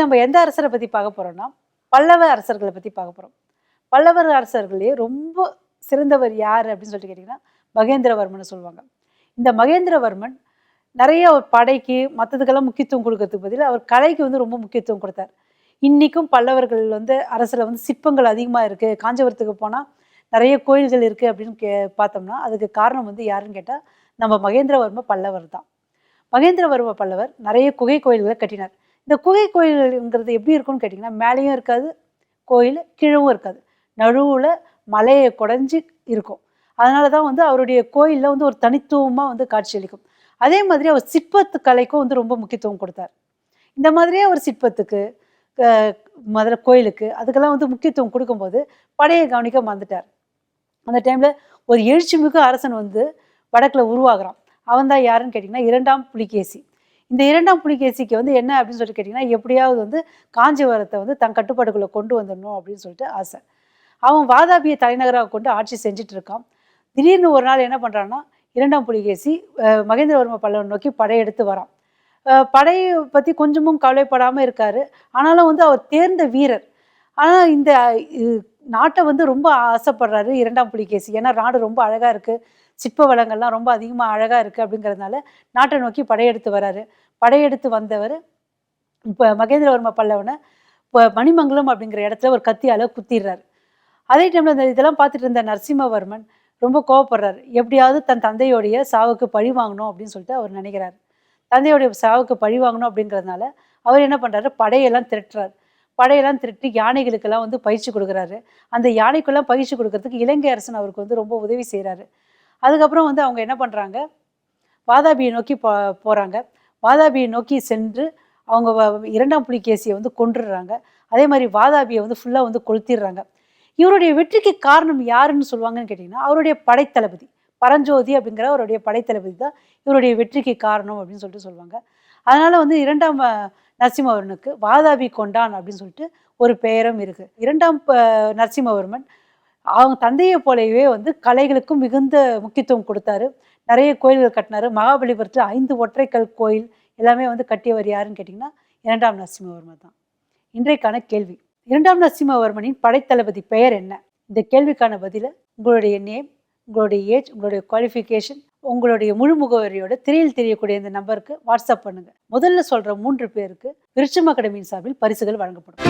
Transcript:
நம்ம எந்த அரசரை பற்றி பார்க்க போகிறோம்னா பல்லவ அரசர்களை பற்றி பார்க்க போகிறோம் பல்லவர் அரசர்களே ரொம்ப சிறந்தவர் யார் அப்படின்னு சொல்லிட்டு கேட்டிங்கன்னா மகேந்திரவர்மன் சொல்லுவாங்க. இந்த மகேந்திரவர்மன் நிறைய ஒரு படைக்கு மற்றதுக்கெல்லாம் முக்கியத்துவம் கொடுக்கறதுக்கு பதில் அவர் கலைக்கு வந்து ரொம்ப முக்கியத்துவம் கொடுத்தார். இன்றைக்கும் பல்லவர்கள் வந்து அரசில் வந்து சிற்பங்கள் அதிகமாக இருக்குது காஞ்சிபுரத்துக்கு போனால் நிறைய கோயில்கள் இருக்குது அப்படின்னு கே பார்த்தோம்னா அதுக்கு காரணம் வந்து யாருன்னு கேட்டால் நம்ம மகேந்திரவர்ம பல்லவர் தான். மகேந்திரவர்ம பல்லவர் நிறைய குகை கோயில்களை கட்டினார். இந்த குகை கோயில்ங்கிறது எப்படி இருக்கும்னு கேட்டிங்கன்னா மேலேயும் இருக்காது கோயில் கீழவும் இருக்காது. நடுவில் மலையை குடஞ்சி இருக்கும். அதனால தான் வந்து அவருடைய கோயிலில் வந்து ஒரு தனித்துவமாக வந்து காட்சியளிக்கும் அதே மாதிரி அவர் சிற்பத்து கலைக்கும் வந்து ரொம்ப முக்கியத்துவம் கொடுத்தார். இந்த மாதிரியே அவர் சிற்பத்துக்கு மதுரை முதல்ல கோயிலுக்கு அதுக்கெல்லாம் வந்து முக்கியத்துவம் கொடுக்கும்போது படையை கவனிக்க மறந்துட்டார். அந்த டைமில் ஒரு எழுச்சிமிகு அரசன் வந்து வடக்கில் உருவாகிறான். அவன் தான் யாருன்னு கேட்டிங்கன்னா இரண்டாம் புலிகேசி. இந்த இரண்டாம் புலிகேசிக்கு வந்து என்ன அப்படின்னு சொல்லிட்டு கேட்டிங்கன்னா எப்படியாவது வந்து காஞ்சிபுரத்தை வந்து தன் கட்டுப்பாடுகளை கொண்டு வந்துடணும் அப்படின்னு சொல்லிட்டு ஆசை. அவன் வாதாபியை தலைநகராக கொண்டு ஆட்சி செஞ்சுட்டு இருக்கான். திடீர்னு ஒரு நாள் என்ன பண்ணுறான்னா இரண்டாம் புலிகேசி மகேந்திரவர்ம பல்லவன் நோக்கி படையெடுத்து வரான். படையை பற்றி கொஞ்சமும் கவலைப்படாமல் இருக்கார். ஆனாலும் வந்து அவர் தேர்ந்த வீரர். ஆனால் இந்த நாட்டை வந்து ரொம்ப ஆசைப்படுறாரு இரண்டாம் புலிகேசி. ஏன்னா நாடு ரொம்ப அழகாக இருக்குது சிற்ப வளங்கள்லாம் ரொம்ப அதிகமாக அழகாக இருக்குது அப்படிங்கிறதுனால நாட்டை நோக்கி படையெடுத்து வராரு. படையெடுத்து வந்தவர் இப்போ மகேந்திரவர்ம பல்லவனை இப்போ மணிமங்கலம் அப்படிங்கிற இடத்துல ஒரு கத்தியால் குத்திடுறாரு. அதே டைமில் இந்த இதெல்லாம் பார்த்துட்டு இருந்த நரசிம்மவர்மன் ரொம்ப கோவப்படுறாரு. எப்படியாவது தன் தந்தையோடைய சாவுக்கு பழி வாங்கணும் அப்படின்னு சொல்லிட்டு அவர் நினைக்கிறாரு. தந்தையோடைய சாவுக்கு பழி வாங்கணும் அப்படிங்கிறதுனால அவர் என்ன பண்ணுறாரு படையெல்லாம் திரட்டுறாரு. படையெல்லாம் திரட்டி யானைகளுக்கெல்லாம் வந்து பயிற்சி கொடுக்குறாரு. அந்த யானைக்கெல்லாம் பயிற்சி கொடுக்கறதுக்கு இலங்கை அரசன் அவருக்கு வந்து ரொம்ப உதவி செய்கிறாரு அதுக்கப்புறம் வந்து அவங்க என்ன பண்ணுறாங்க வாதாபியை நோக்கி போ போகிறாங்க வாதாபியை நோக்கி சென்று அவங்க இரண்டாம் புலிகேசியை வந்து கொன்றுடுறாங்க அதே மாதிரி வாதாபியை வந்து ஃபுல்லாக வந்து கொளுத்திடுறாங்க. இவருடைய வெற்றிக்கு காரணம் யாருன்னு சொல்லுவாங்கன்னு கேட்டிங்கன்னா அவருடைய படைத்தளபதி பரஞ்சோதி அப்படிங்கிற அவருடைய படைத்தளபதி தான் இவருடைய வெற்றிக்கு காரணம் அப்படின்னு சொல்லிட்டு சொல்லுவாங்க. அதனால் வந்து இரண்டாம் நரசிம்மவர்மனுக்கு வாதாபி கொண்டான் அப்படின்னு சொல்லிட்டு ஒரு பெயரும் இருக்கு. இரண்டாம் நரசிம்மவர்மன் அவங்க தந்தையை போலவே வந்து கலைகளுக்கும் மிகுந்த முக்கியத்துவம் கொடுத்தாரு. நிறைய கோயில்கள் கட்டினாரு. மகாபலிபுரத்தில் ஐந்து ஒற்றைக்கல் கோயில் எல்லாமே வந்து கட்டியவர் யாருன்னு கேட்டிங்கன்னா இரண்டாம் நரசிம்மவர்மன் தான் இன்றைக்கான கேள்வி. இரண்டாம் நரசிம்மவர்மனின் படைத்தளபதி பெயர் என்ன? இந்த கேள்விக்கான பதிலை உங்களுடைய நேம் உங்களுடைய ஏஜ் உங்களுடைய குவாலிஃபிகேஷன் உங்களுடைய முழு முகவரியோட திரையில் தெரியக்கூடிய இந்த நம்பருக்கு வாட்ஸ்அப் பண்ணுங்க. முதல்ல சொல்ற மூன்று பேருக்கு விருட்சம் அகாடமியின் சார்பில் பரிசுகள் வழங்கப்படும்.